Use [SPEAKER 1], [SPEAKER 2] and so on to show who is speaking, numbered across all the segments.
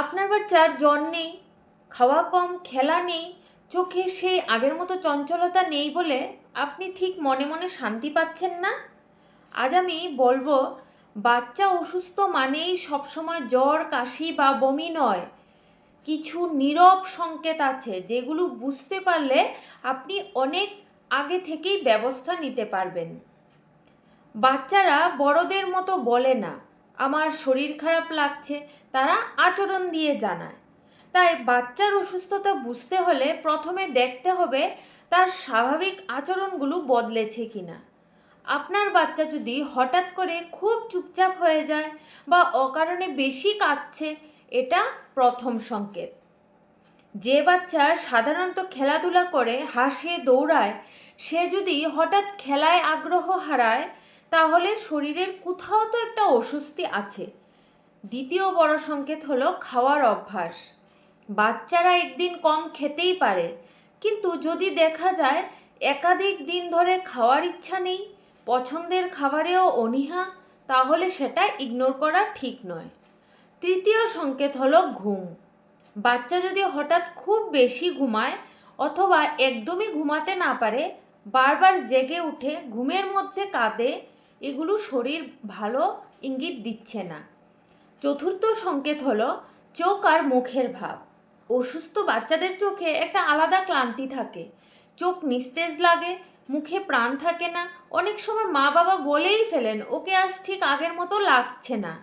[SPEAKER 1] আপনার বাচ্চার জ্বর নেই, খাওয়া কম, খেলা নেই, চোখে সেই আগের মতো চঞ্চলতা নেই বলে আপনি ঠিক মনে মনে শান্তি পাচ্ছেন না? আজ আমি বলব, বাচ্চা অসুস্থ মানেই সবসময় জ্বর, কাশি বা বমি নয়। কিছু নীরব সংকেত আছে যেগুলো বুঝতে পারলে আপনি অনেক আগে থেকেই ব্যবস্থা নিতে পারবেন। বাচ্চারা বড়দের মতো বলে না। আমার শরীর খারাপ লাগছে, তারা আচরণ দিয়ে জানায়। তাই বাচ্চার অসুস্থতা বুঝতে হলে প্রথমে দেখতে হবে তার স্বাভাবিক আচরণগুলো বদলেছে কিনা। আপনার বাচ্চা যদি হঠাৎ করে খুব চুপচাপ হয়ে যায় বা অকারণে বেশি কাঁদছে, এটা প্রথম সংকেত। যে বাচ্চা সাধারণত খেলাধুলা করে, হাসে, দৌড়ায়, সে যদি হঠাৎ খেলায় আগ্রহ হারায় তাহলে শরীরের কোথাও তো একটা অস্বস্তি আছে। দ্বিতীয় বড় সংকেত হলো খাওয়ার অভ্যাস। বাচ্চারা একদিন কম খেতেই পারে, কিন্তু যদি দেখা যায় একাধিক দিন ধরে খাওয়ার ইচ্ছা নেই, পছন্দের খাবারেও অনীহা, তাহলে সেটা ইগনোর করা ঠিক নয়। তৃতীয় সংকেত হলো ঘুম। বাচ্চা যদি হঠাৎ খুব বেশি ঘুমায় অথবা একদমই ঘুমাতে না পারে, বারবার জেগে উঠে ঘুমের মধ্যে কাঁদে এগুলো শরীর ভালো ইঙ্গিত দিচ্ছে না। চতুর্থ সংকেত হলো চোখ আর মুখের ভাব। অসুস্থ বাচ্চাদের চোখে একটা আলাদা ক্লান্তি থাকে। চোখ নিস্তেজ লাগে, মুখে প্রাণ থাকে না। অনেক সময় মা বাবা বলেই ফেলেন, ওকে আজ ঠিক আগের মতো লাগছে না।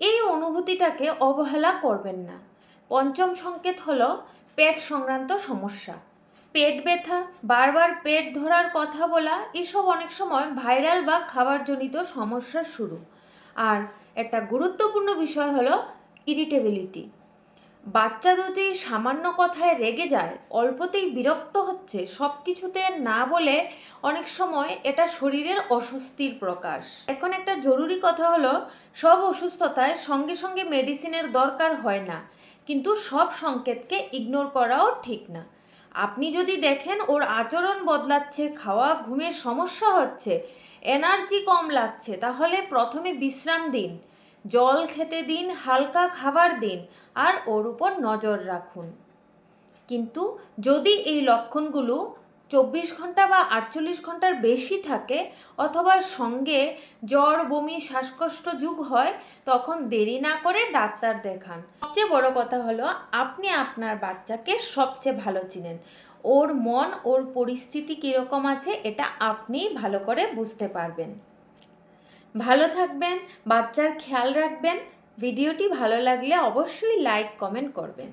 [SPEAKER 1] এই অনুভূতিটাকে অবহেলা করবেন না। পঞ্চম সংকেত হলো পেট সংক্রান্ত সমস্যা। পেট ব্যথা, বারবার পেট ধরার কথা বলা, এসব অনেক সময় ভাইরাল বা খাবারজনিত সমস্যার শুরু। আর একটা গুরুত্বপূর্ণ বিষয় হলো ইরিটেবিলিটি বাচ্চা যদি সামান্য কথায় রেগে যায়, অল্পতেই বিরক্ত হচ্ছে সব কিছুতে না বলে অনেক সময় এটা শরীরের অস্বস্তির প্রকাশ। এখন একটা জরুরি কথা হলো, সব অসুস্থতায় সঙ্গে সঙ্গে মেডিসিনের দরকার হয় না। কিন্তু সব সংকেতকে ইগনোর করাও ঠিক না। আপনি যদি দেখেন ওর আচরণ বদলাচ্ছে, খাওয়া, ঘুমের সমস্যা হচ্ছে, এনার্জি কম লাগছে, তাহলে প্রথমে বিশ্রাম দিন। জল খেতে দিন, হালকা খাবার দিন, আর ওর উপর নজর রাখুন। কিন্তু যদি এই লক্ষণগুলো চব্বিশ ঘণ্টা বা আটচল্লিশ ঘণ্টার বেশি থাকে অথবা সঙ্গে জ্বর, বমি, শ্বাসকষ্ট যুগ হয়, তখন দেরি না করে ডাক্তার দেখান। সবচেয়ে বড় কথা হলো, আপনি আপনার বাচ্চাকে সবচেয়ে ভালো চিনেন। ওর মন, ওর পরিস্থিতি কীরকম আছে, এটা আপনিই ভালো করে বুঝতে পারবেন। ভালো থাকবেন, বাচ্চার খেয়াল রাখবেন। ভিডিওটি ভালো লাগলে অবশ্যই লাইক, কমেন্ট করবেন।